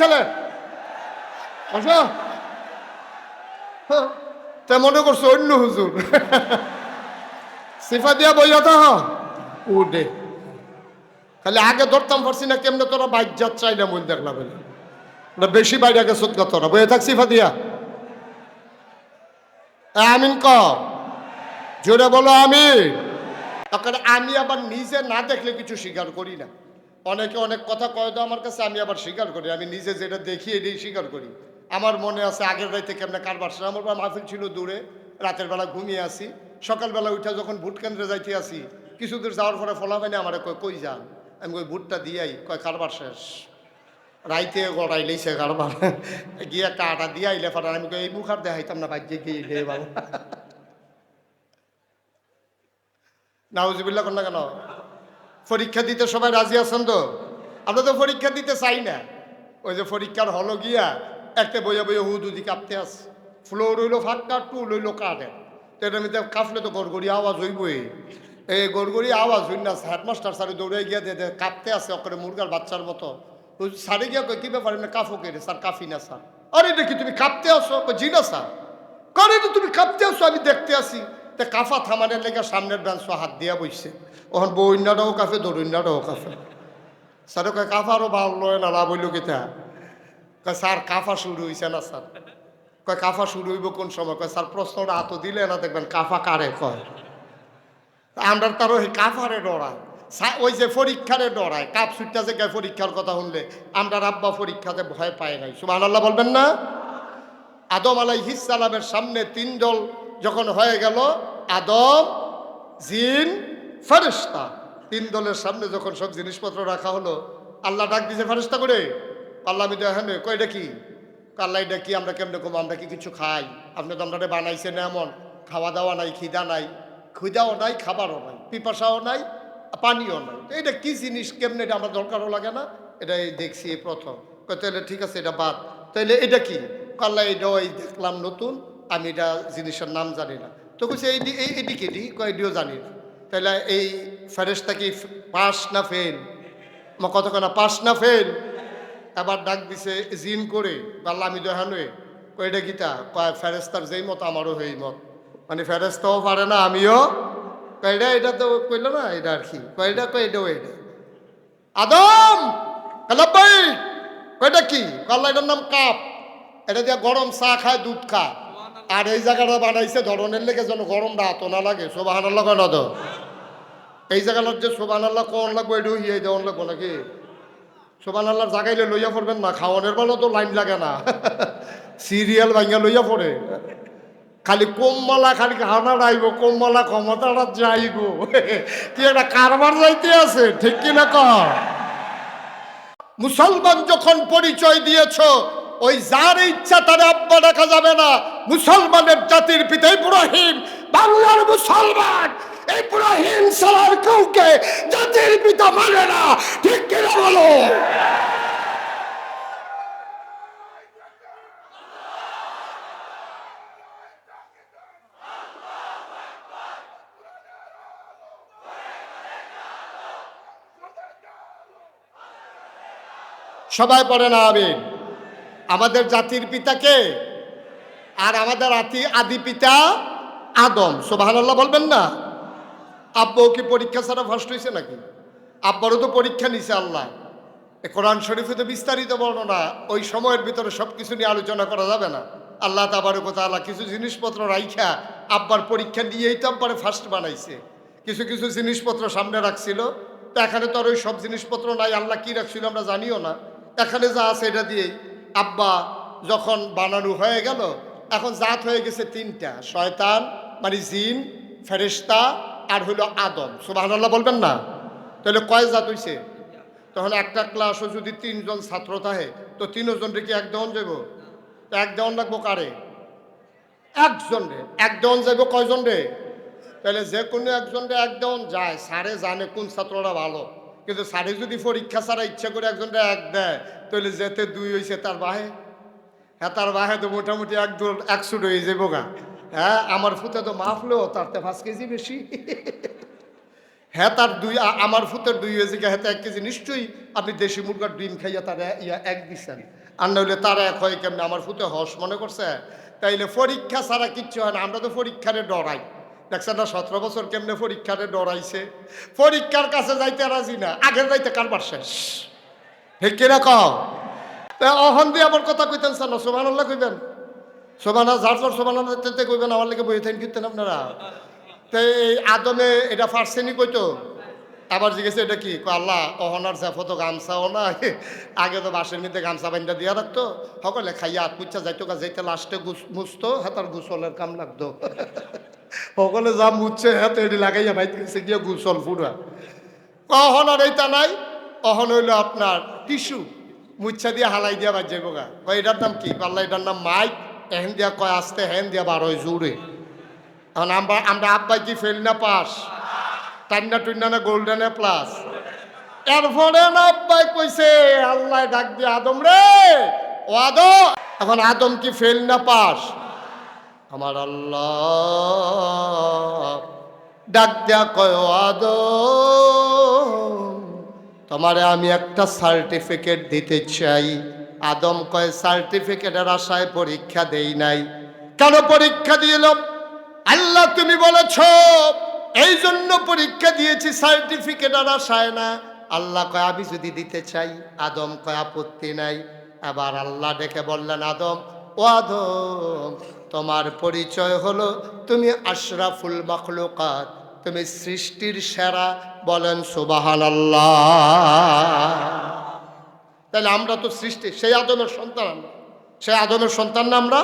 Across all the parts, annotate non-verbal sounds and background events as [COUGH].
ছেলে। বসো হ্যাঁ, তা মনে করছ অন্য হুজুর। সিফা দিয়া বইয়া তো উঠে খালি আগে ধরতাম পারছি না কেমনে তোরা বাইক যাত চাই না মন দেখলাম না বেশি বাইরে গেছ গা তোরা। বইয়া থাক সিফা দিয়া। আমিন ক। জোরে বলো আমি তখন আমি আবার নিজে না দেখলে কিছু স্বীকার করি না। অনেকে অনেক কথা কয় তো আমার কাছে, আমি আবার স্বীকার করি, আমি নিজে যেটা দেখি এটাই স্বীকার করি। আমার মনে আছে আগের রাইতে কেমনে কারবার ছিল। আমার মাহফিল ছিল দূরে, রাতের বেলা ঘুমিয়ে আসি সকালবেলা উঠে যখন ভোট কেন্দ্রে যাইতে আসি, কিছু দূর যাওয়ার পরে ফলাফাইনে আমার কয়, কই যান? আমি কই, ভোটটা দিয়াই। কয়, কারবার শেষ। রাইতে গড়াই লইছে কারবার। গিয়ে কাটা দিয়ে আইলে আমি কই, এই মুখার দেখাইতাম না বাজ্যে গিয়ে রে বাবু। নাউজুবিল্লাহ কর না কেন? পরীক্ষা দিতে সবাই রাজি আছেন তো? আমরা তো পরীক্ষা দিতে চাই না। ওই যে পরীক্ষার হলো গিয়া একটা বইয়া বইয়া হুদুদি কাঁপতে আস ফ্লোর হইল ফাঁকা, টুল হইল কাটে তো এটার মধ্যে কাঁপলে তো গড়গড়ি আওয়াজ হইবই। এই গড়গড়ি আওয়াজ হইন না, হেডমাস্টার স্যারে দৌড়ে গিয়া দে কাঁপতে আসে ওখানে মুরগার বাচ্চার মতো। স্যারে গিয়া কই কি ব্যাপার না কাফো কে স্যার কাফি না, স্যার। আরে দেখি, তুমি কাঁপতে আসো জি না, স্যার। করে তো তুমি কাঁপতে আসো আমি দেখতে আসি তে কাফা থামানের লেগে সামনের বেঞ্চ হাত দিয়া বইছে। ওখান বইনাটাও কাফে দরুইনাটাও কাফে স্যারে কয় কাফারও ভালো লয় না, লাভ হইল কেতা? কয়, স্যার, কাফা শুরু হইছে না, স্যার? কয়, কাফা শুরু হইব কোন সময়? কয়, স্যার, প্রশ্নটা হাত দিলে না, দেখবেন কাফা কারে কয়? আমরা তারও এই কাফারে ডরায় ওই যে পরীক্ষারে ডরায় কাপ সুইটটা যে গায়ে পরীক্ষার কথা শুনলে, আমরা রাব্বা পরীক্ষাতে ভয় পায় নাই। সুবাহ আল্লাহ বলবেন না? আদম আলাই সালামের সামনে তিন দল যখন হয়ে গেল আদম, জিন ফেরেস্তা তিন দলের সামনে যখন সব জিনিসপত্র রাখা হলো, আল্লাহ ডাক দিছে ফেরেস্তা করে? আল্লাহ আমি দেখেন কই এটা কি? আল্লাহ, এটা কি? আমরা কেমনে কম? আমরা কি কিছু খাই? আপনি তো আমরা বানাইছেন এমন। খাওয়া দাওয়া নাই, খিদা নাই। খিদাও নাই, খাবারও নাই, পিপাসাও নাই, পানিও নাই। এটা কি জিনিস? কেমনে এটা আমার দরকারও লাগে না? এটাই দেখছি প্রথম। তাহলে ঠিক আছে, এটা বাদ। তাহলে এটা কি? কাল্লা এটা ওই দেখলাম নতুন। আমি এটা জিনিসের নাম জানি না। তো কইছে, এই এই, এদিকে দি কয় এটিও জানি তাহলে এই ফেরেশতা কি পাস না ফেল? কতক্ষণ পাস না ফেল? এবার ডাক দিছে, জিন করে পাল্লা আমি দেখানোয়ে কয়টা গীতা কয় ফেরেস্তার যেই মত, আমারও সেই মত। মানে ফেরেস্তাও পারে না, আমিও। কয়টা এটা তো কইল না, এটা আর কি। কয়টা কয়, এটাও, এটা। আদম কালাব্বাই কয়টা কি? কাল্লা এটার নাম কাপ। এটা দিয়ে গরম চা খায়, দুধ খায় আর এই জায়গাটা বানাইছে ধরনের লেগে যেন গরমটা এত না লাগে সোবাহান আল্লাহ কয় না তো? এই জায়গাটার যে সোবান আল্লাহ কোন লাগবো এটাও হিয়ে দেওয়ান লাগবো নাকি? সোবান আল্লাহর জাগাইলে লইয়া পড়বেন না, খাওয়ানোর বেলা তো লাইন লাগে না। [LAUGHS] সিরিয়াল ভাঙিয়া লইয়া পড়ে। খালি কোমমালা খালি হানা রাইব কোমমালা ক্ষমতাটা যাইব। [LAUGHS] কি একটা কারবার যাইতে আছে, ঠিক কিনা কর মুসলমান যখন পরিচয় দিয়েছ, ওই যার ইচ্ছা তার আব্বা রাখা যাবে না মুসলমানের জাতির পিতা ইব্রাহিম, বাংলার মুসলমান। ইব্রাহিম সালার কাউকে জাতির পিতা মানে না। ঠিক কিনা বলো? সবাই পড়ে না আমিন। আমাদের জাতির পিতাকে আর আমাদের আতি আদি পিতা আদম। সোবাহান্লাহ বলবেন না? আব্বাও কি পরীক্ষা ছাড়া ফার্স্ট হয়েছে নাকি? আব্বারও তো পরীক্ষা নিছে আল্লাহ। কোরআন শরীফে তো বিস্তারিত বর্ণনা, ওই সময়ের ভিতরে সব কিছু নিয়ে আলোচনা করা যাবে না। আল্লাহ তাবারক আল্লাহ কিছু জিনিসপত্র রাইখা আব্বার পরীক্ষা নিয়েই তো আব্বারে ফার্স্ট বানাইছে। কিছু কিছু জিনিসপত্র সামনে রাখছিল। তো এখানে তো আর ওই সব জিনিসপত্র নাই, আল্লাহ কি রাখছিল আমরা জানিও না। এখানে যা আছে এটা দিয়েই আব্বা যখন বানানো হয়ে গেল এখন জাত হয়ে গেছে তিনটা, শয়তান মানে জিন ফেরেশতা আর হইল আদম। সুবহানাল্লাহ বলবেন না? তাহলে কয় জাত হইছে? তখন একটা ক্লাসও যদি তিনজন ছাত্র থাকে, তো তিনজনরে কি এক দেওয়ান যাব এক দেওয়ান লাগবো কারে? একজন রে। এক দেওয়ান যাইব কয়জন রে? তাহলে যে কোনো একজন রে এক দেওয়ান যায়, স্যারে জানে কোন ছাত্ররা ভালো। কিন্তু স্যারে যদি পরীক্ষা ছাড়া ইচ্ছা করে একজনটা এক দেয়, তাহলে যেতে দুই হইছে, তার বাহে তার বাহে তো মোটামুটি এক দু একশো হয়ে যাব গা। হ্যাঁ আমার ফুতে তো মাফলেও তার তো পাঁচ কেজি বেশি। হ্যাঁ তার দুই আমার ফুতের দুই হয়েছে হ্যাঁ এক কেজি। নিশ্চয়ই আপনি দেশি মুরগার ডিম খাইয়া তার ইয়া এক দিচ্ছেন আর নইলে তারা এক হয় কেমনি? আমার ফুতে হস মনে করছে? তাইলে পরীক্ষা ছাড়া কিচ্ছু হয় না, আমরা তো পরীক্ষারে ডরাই। দেখছেন না, সতেরো বছর কেমনে পরীক্ষারে ডরাইছে? পরীক্ষার কাছে যাইতে রাজি না, আগের যাইতে কারবার শেষ। ঠিক কিনা কও? অহন দিয়ে আমার কথা কইতেন স্যার সোমান আল্লাহ কইবেন। সোমানা যার যার সোমান আল্লাহ কইবেন, আমার লেগে বই থাকেন কীর্তেন আপনারা। তো এই আদমে এটা ফার্সেনি কইতো। আবার জিজ্ঞেস এটা কি? আল্লাহ অহনার জাফো তো গামছাও না আগে তো বাসের মধ্যে গামছা বান্ধা দিয়া রাখতো। সকলে খাইয়া আত পুচ্ছা যাইতো গা যাইতে লাস্টে মুছতো হাতার গুসলের কাম লাগতো। সকলে যা মুছছে, হাতে এটি লাগাইয়া বাইতে গেছে, গিয়ে গুসল ফুরা অহনার এইটা নাই, অহন হইল আপনার টিস্যু। মুচ্ছা দিয়ে হালাই দিয়া বাজ যাইব গা কয়, এটার নাম কি? পাল্লা, এটার নাম মাইক। এহেন দিয়া কয়, আসতে হেন দিয়া বার হয় জুড়ে এখন আমরা আমরা আব্বাই কি ফেল না পাস? টান্না টুন্না না গোল্ডেনে প্লাস এরপরে না আব্বাই কইছে, আল্লাহ ডাক দিয়ে আদম রে, ও আদম। এখন আদম কি ফেল না পাস? আমার আল্লাহ ডাক দেয়া কয়, ও আদম। তোমারে আমি একটা সার্টিফিকেট দিতে চাই। আদম কয় সার্টিফিকেটের আশায় পরীক্ষা দেই নাই। কেন পরীক্ষা দিলাম আল্লাহ তুমি বলেছ, এই জন্য পরীক্ষা দিয়েছি সার্টিফিকেট আর আশায় না। আল্লাহ কয়, আমি যদি দিতে চাই। আদম কয়, আপত্তি নাই। আবার আল্লাহ ডেকে বললেন, আদম, ও আদম, তোমার পরিচয় হলো তুমি আশরাফুল মখলুকাত। তুমি সৃষ্টির সেরা বলেন সুবাহান আল্লাহ তাহলে আমরা তো সৃষ্টি, সেই আদমের সন্তান সেই আদমের সন্তান না আমরা?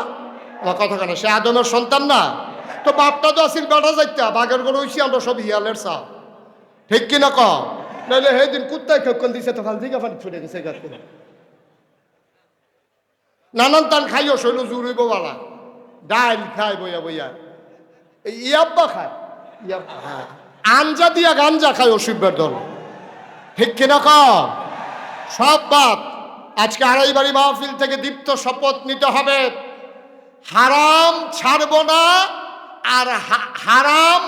আমার কথা কেন? সে আদমের সন্তান না? তো বাপটা তো আসিল বেড়া যাইতা, বাঘের গরু হইছি আমরা সব হিয়ালের চা ঠিক কিনা ক নাহলে সেই দিন কুত্তায় খেকন দিছে তো ফাল দিকে ফালি ছুটে গেছে গাছে নানান তান খাইও শৈল জুড়িব বালা। ডাইল খায় বইয়া বইয়া। এই ইয়াব্বা খায়। আঞ্জা দিয়া গাঞ্জা খায় অসুবের দল। ঠিক কিনা ক সব বাপ আজকে আড়াই বাড়ি মাহফিল থেকে দীপ্ত শপথ নিতে হবে। হারাম ছাড়ব না আর হারাম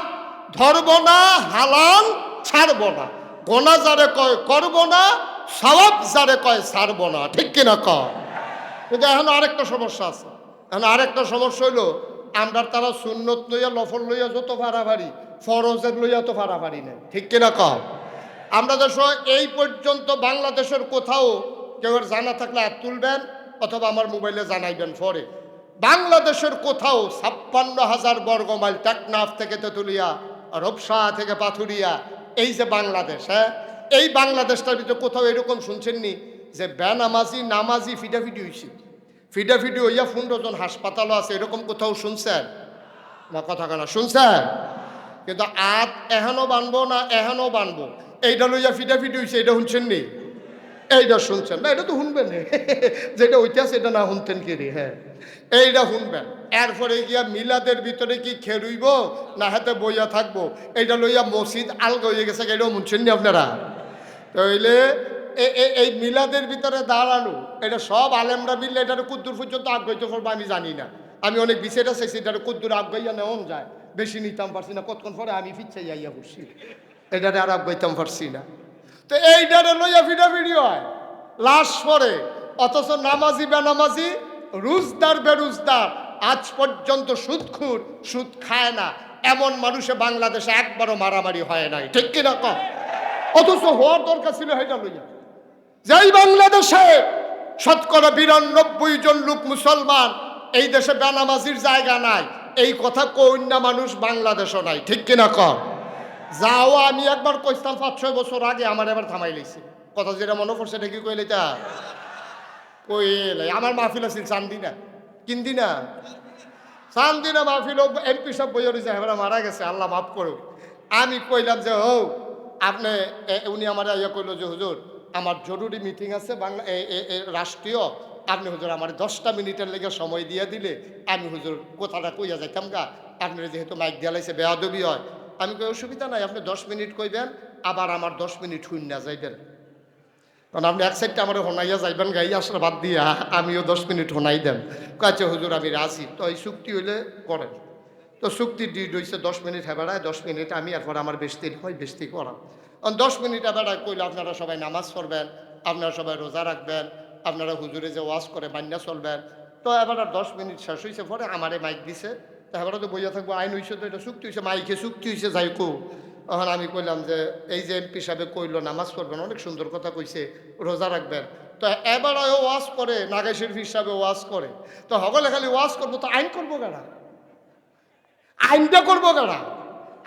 ধরব না, হালাল ছাড়ব না। গোনা যারে কয়, করব না সবাব যারে কয়, ছাড়ব না। ঠিক কিনা ক কিন্তু এখন আরেকটা সমস্যা আছে। এখন আরেকটা সমস্যা হইল আমরা তারা সুন্নত লইয়া লফর লইয়া যত ভাড়াভাড়ি ফরজের লইয়া তো ভাড়াভাড়ি নেই। ঠিক কিনা কম আমরা দেশ এই পর্যন্ত বাংলাদেশের কোথাও কেউ জানা থাকলে আর তুলবেন, অথবা আমার মোবাইলে জানাইবেন ফরে বাংলাদেশের কোথাও ছাপ্পান্ন হাজার বর্গ মাইল টেকনাফ থেকে তেতুলিয়া, রূপসা থেকে পাথুরিয়া, এই যে বাংলাদেশ হ্যাঁ? এই বাংলাদেশটার ভিতরে কোথাও এরকম শুনছেননি যে বেনামাজি, নামাজি ফিডাফিডি হয়েছে ফিডাফিডি হইয়া ফুন্ডজন হাসপাতালও আছে, এরকম কোথাও শুনছেন? না, কথা কেনা শুনছেন? কিন্তু আত এহেনও বানবো না এহেনও বানবো? এইটা লইয়া ফিডাফিডি হয়েছে এটা শুনছেন নি? এইটা শুনছেন। না এটা তো শুনবেন। [LAUGHS] যেটা ঐতিহাস এটা না শুনতেন কি রে? হ্যাঁ। এইটা শুনবেন। এরপরে গিয়া মিলাদের ভিতরে কি খেরুইব না, হাতে বইয়া থাকব। এইটা লইয়া মসজিদ আলগা হয়ে গেছে এটাও শুনছেন নি আপনারা? তাইলে এই মিলাদের ভিতরে দাঁড়ানো এটা সব আলেমরা মিললে এটা কুদ্দুর পর্যন্ত আগ্রহিত করব আমি জানি না। আমি অনেক বিষয়টা চাইছি এটা কুদ্দুর আগ্রহিয়া নেওয়া যায়। বেশি নিতাম পারছি না, কতক্ষণ পরে আমি ফিরছে যাইয়া বসছি। এটারে আর আগ্রহিতাম পারছি না। তো এইটারে লইয়া ফিডাফিডি হয়। লাশ পরে অথচ নামাজি বেনামাজি, রুজদার বেরুজদার। আজ পর্যন্ত সুদ সুদখুর, সুদ খায় না। এমন মানুষে বাংলাদেশে একবারও মারামারি হয় নাই। ঠিক কিনা কম অথচ হওয়ার দরকার ছিল এটা লইয়া। যেই বাংলাদেশে শতকরা বিরানব্বই জন লোক মুসলমান, এই দেশে বেনামাজির জায়গা নাই। এই কথা কন্যা মানুষ, বাংলাদেশও নাই। ঠিক কিনা কর যাও, আমি একবার কইতাম পাঁচ ছয় বছর আগে আমার এবার থামাই লাইছি। কথা যেটা মনে পড়ছে এটা কি কইলে তা? কইলে, আমার মাহফিল আছিল চান্দিনা। কিন্দিনা? চান্দিনা মাহফিল এমপি সব বইয়ে রয়েছে এবার মারা গেছে, আল্লাহ মাফ করুক। আমি কইলাম যে হৌ আপনি উনি আমার ইয়ে কইলো যে, হুজুর আমার জরুরি মিটিং আছে বাংলা রাষ্ট্রীয়। আপনি হুজুর আমার দশটা মিনিটের লেগে সময় দিয়ে দিলে, আমি হুজুর কথাটা কইয়া যাইতাম গা। আপনার যেহেতু মাইক দিয়া লাইছে, বেয়াদবি হয়। আমি কই, অসুবিধা নাই, আপনি দশ মিনিট কইবেন, আবার আমার দশ মিনিট শূন্য যাইবেন। কারণ আপনি এক সাইডটা আমার হোনাইয়া যাইবেন গাই আসলে বাদ দিয়া, আমিও দশ মিনিট হোনাই দেন। কাছে হুজুর, আমি রাজি। তো এই চুক্তি হইলে করেন। তো চুক্তি ডিড হয়েছে দশ মিনিট হ্যাঁ বেড়ায় দশ মিনিট আমি, এরপর আমার বেশতি হয়, বেশতি করা দশ মিনিট বেড়ায় কইলে, আপনারা সবাই নামাজ পড়বেন, আপনারা সবাই রোজা রাখবেন, আপনারা হুজুরে যে ওয়াজ করে মান্যা চলবেন। তো এবার আর দশ মিনিট শেষ হয়েছে পরে আমারে মাইক দিছে। তো এবার তো বইয়া থাকব, আইন হয়েছে তো এটা চুক্তি হয়েছে মাইকে চুক্তি হয়েছে যাই কো। তখন আমি কইলাম যে, এই যে এমপি সাহেব কইলো, নামাজ পড়বেন, অনেক সুন্দর কথা কইছে, রোজা রাখবেন। তো এবার ওয়াজ করে শরীফ হিসাবে ওয়াজ করে। তো হগলে খালি ওয়াজ করব, তো আইন করব কেনা আইনটা করব কেনা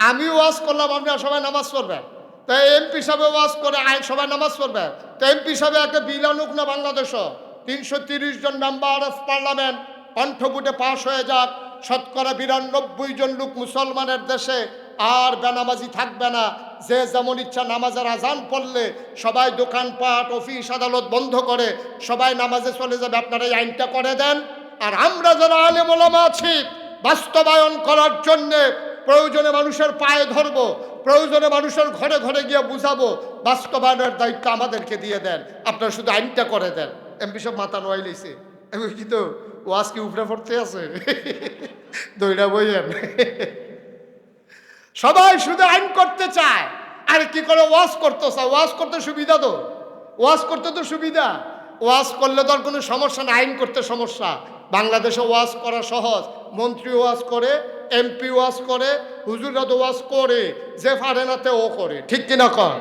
আমি ওয়াজ করলাম আপনারা সবাই নামাজ পড়বেন। তো এমপি সাহেব ওয়াজ করে, আইন সবাই নামাজ পড়বে। তো এমপি সাহেব একটা বিল আনুক না বাংলাদেশও তিনশো তিরিশ জন মেম্বার অফ পার্লামেন্ট কণ্ঠভুটে পাশ হয়ে যাক। শতকরা বিরানব্বই জন লোক মুসলমানের দেশে আর বেনামাজি থাকবে না। যে যেমন ইচ্ছা নামাজের আজান পড়লে সবাই দোকানপাট, অফিস, আদালত বন্ধ করে সবাই নামাজে চলে যাবে। আপনারা এই আইনটা করে দেন। আর আমরা যারা আলে মোলামা আছি, বাস্তবায়ন করার জন্যে প্রয়োজনে মানুষের পায়ে ধরব। প্রয়োজনে মানুষের ঘরে ঘরে গিয়ে বুঝাবো, বাস্তবায়নের দায়িত্ব আমাদেরকে দিয়ে দেন। আপনারা শুধু আইনটা করে দেন। এমপি সব মাথা নোয়াই আমি কি তো ওয়াজ কি উপরে পড়তে আছে? [LAUGHS] দইটা বইয়েন। [LAUGHS] সবাই শুধু আইন করতে চায়। আর কি করে ওয়াজ করতে চায় ওয়াশ করতে সুবিধা তো। ওয়াজ করতে তো সুবিধা। ওয়াজ করলে তো আর কোনো সমস্যা না আইন করতে সমস্যা। বাংলাদেশে ওয়াজ করা সহজ। মন্ত্রী ওয়াজ করে এমপি ওয়াজ করে হুজুরা তো ওয়াজ করে, যে পারে নাতে ও করে। ঠিক কিনা কর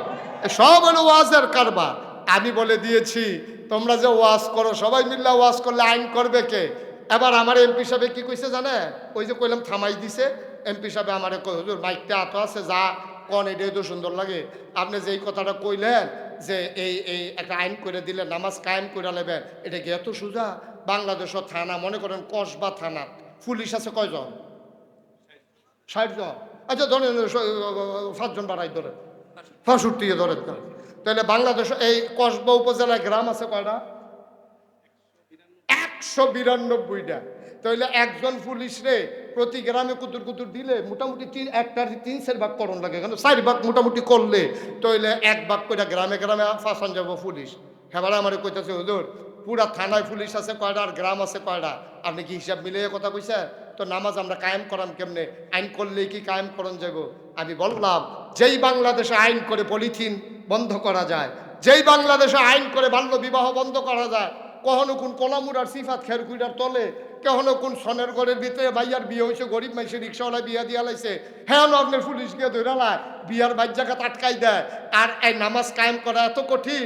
সব হলো ওয়াজের কারবার। আমি বলে দিয়েছি, তোমরা যে ওয়াজ করো, সবাই মিল্লা ওয়াজ করলে আইন করবে কে? এবার আমার এমপি সাহেব কি কইছে জানে? ওই যে কইলাম থামাই দিছে। এমপি সাহেব আমার হুজুর, মাইকটা এত আছে, যা কন, এটাই তো সুন্দর লাগে। আপনি যেই কথাটা কইলেন, যে এই এই একটা আইন করে দিলে নামাজ কায়েম করে নেবেন, এটা কি এত সোজা? বাংলাদেশের থানা, মনে করেন কসবা থানা, পুলিশ আছে কয়জন? ষাট জন। আচ্ছা ধরেন সাতজন বাড়াই ধরেন। দিয়ে ধরেন তাহলে। বাংলাদেশ, এই কসবা উপজেলায় গ্রাম আছে কয়টা? একশো বিরানব্বইটা। তাহলে একজন পুলিশ রে প্রতি গ্রামে কুতুর কুতুর দিলে মোটামুটি তিন, একটার তিন চার ভাগ করণ লাগে। কেন? চার ভাগ মোটামুটি করলে তাহলে এক ভাগ করে গ্রামে গ্রামে ফাঁসান যাব পুলিশ। হেবার আমার কইতেছে, হুজুর পুরা থানায় পুলিশ আছে কয়টা আর গ্রাম আছে কয়টা আপনি কি হিসাব মিলিয়ে কথা কইছেন তো নামাজ আমরা কায়েম করাম কেমনে? আইন করলেই কি কায়েম করন যাব আমি বললাম, যেই বাংলাদেশে আইন করে পলিথিন বন্ধ করা যায়, যেই বাংলাদেশে আইন করে বাল্য বিবাহ বন্ধ করা যায়, কখনো কোন কলামুরার সিফাত খেরকুইটার তলে, কখনো কোন সনের ঘরের ভিতরে ভাইয়ার বিয়ে হয়েছে গরিব মানুষে রিক্সাওয়ালা বিয়া দিয়া লাইছে হ্যাঁ আপনার পুলিশ গিয়ে ধরে বিয়ার বাইর জায়গা আটকাই দেয়। আর এই নামাজ কায়েম করা এত কঠিন